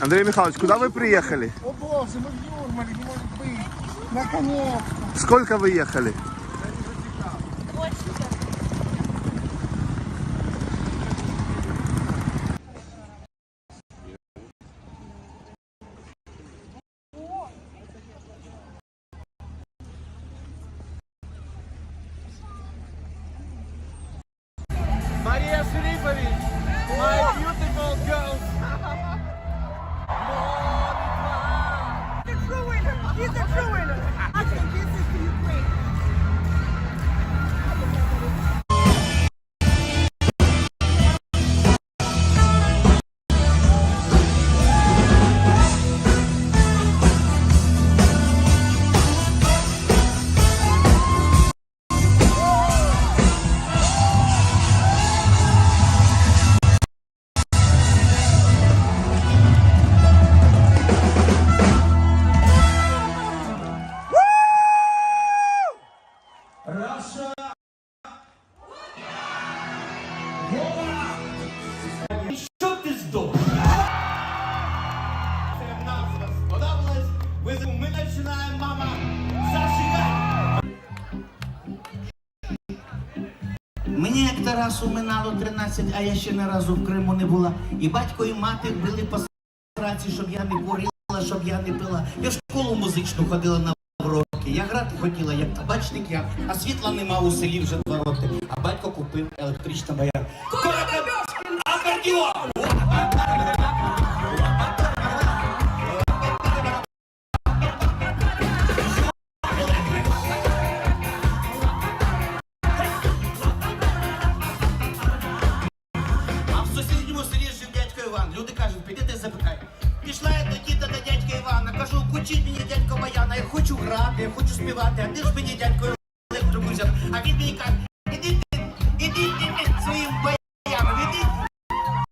Андрей Михайлович, куда вы приехали? О боже, мы в Юрмале, не может быть. Наконец-то. Сколько вы ехали? Мария Филиппович, my beautiful girls. Мені як Тарасу минало 13, а я ще не разу в Криму не була. І батько, і мати били по праці, щоб я не курила, щоб я не пила. Я в школу музичну ходила на уроки. Я грати хотіла, як табачник я, а світла нема у селі вже два роки. А батько купив електрична бояр. Акордіон! Люди кажуть, піди ти запитай. Пішла я до діда до дядька Івана. Кажу, кучіть мені дядько Баяна, я хочу грати, я хочу співати, а ти ж мені дядько електрику. А він мені каже, іди ти, іди ти своїм баяном, іди,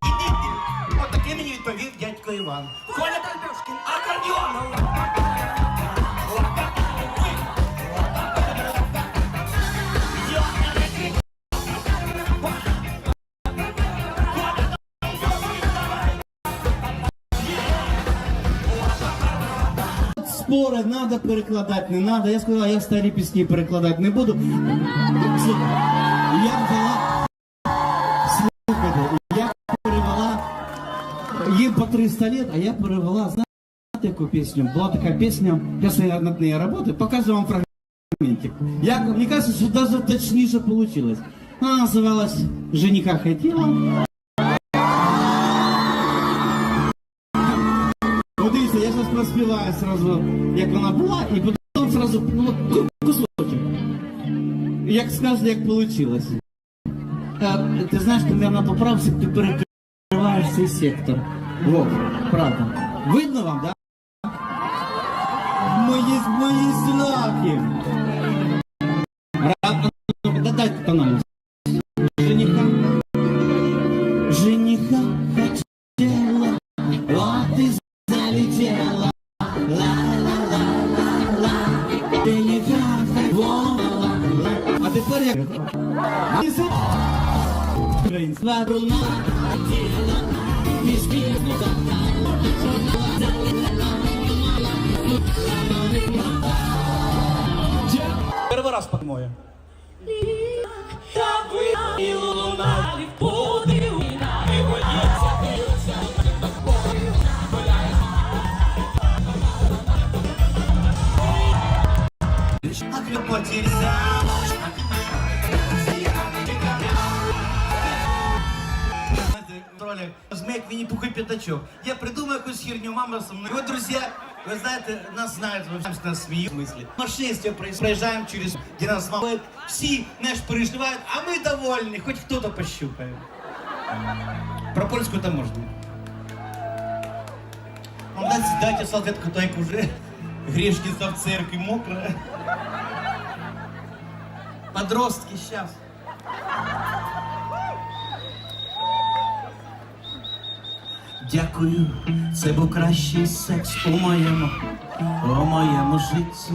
іди ти. Отакий мені відповів дядько Іван. Коля Карпюшкін, Спори, надо перекладати, не надо. Я сказала, я старі пісні перекладати не буду. Слухай, Я взяла. Слухайте, я перевела їм по 300 лет, а я перевела, знаєте, яку пісню? Була така пісня, зараз я над нею працюю, показую вам фрагментик. Як, мені кажется, що даже точніше получилось. Она называлась «Жениха хотела». Ну дивіться, я зараз проспіваю сразу, як вона була, і потім сразу ну, ку- кусочок. Як скажете, як вийшло. Ти знаєш, ти, мабуть, поправся, ти перекриваєш цей сектор. Вот, правда. Видно вам, да? Мої, мої злаки. Ра- ну, да- Дайте тональність. А тепер як? Українська руна. Перший раз по-моєму. А клепотися. Троллик, змейк Винни Пух и Пятачок. Я придумаю якусь херню, мама со мной. И вот, друзья, вы знаете, нас знают, вообще нас смеют. В машинстве проезжаем через, где нас мама. Все, знаешь, переживают, а мы довольны, хоть кто-то пощупает. Про польскую там можно. Ну, дайте, дайте салфетку, так уже грешница в церкви мокрая. Подростки сейчас. Дякую, це був кращий секс у моєму, у моєму житті.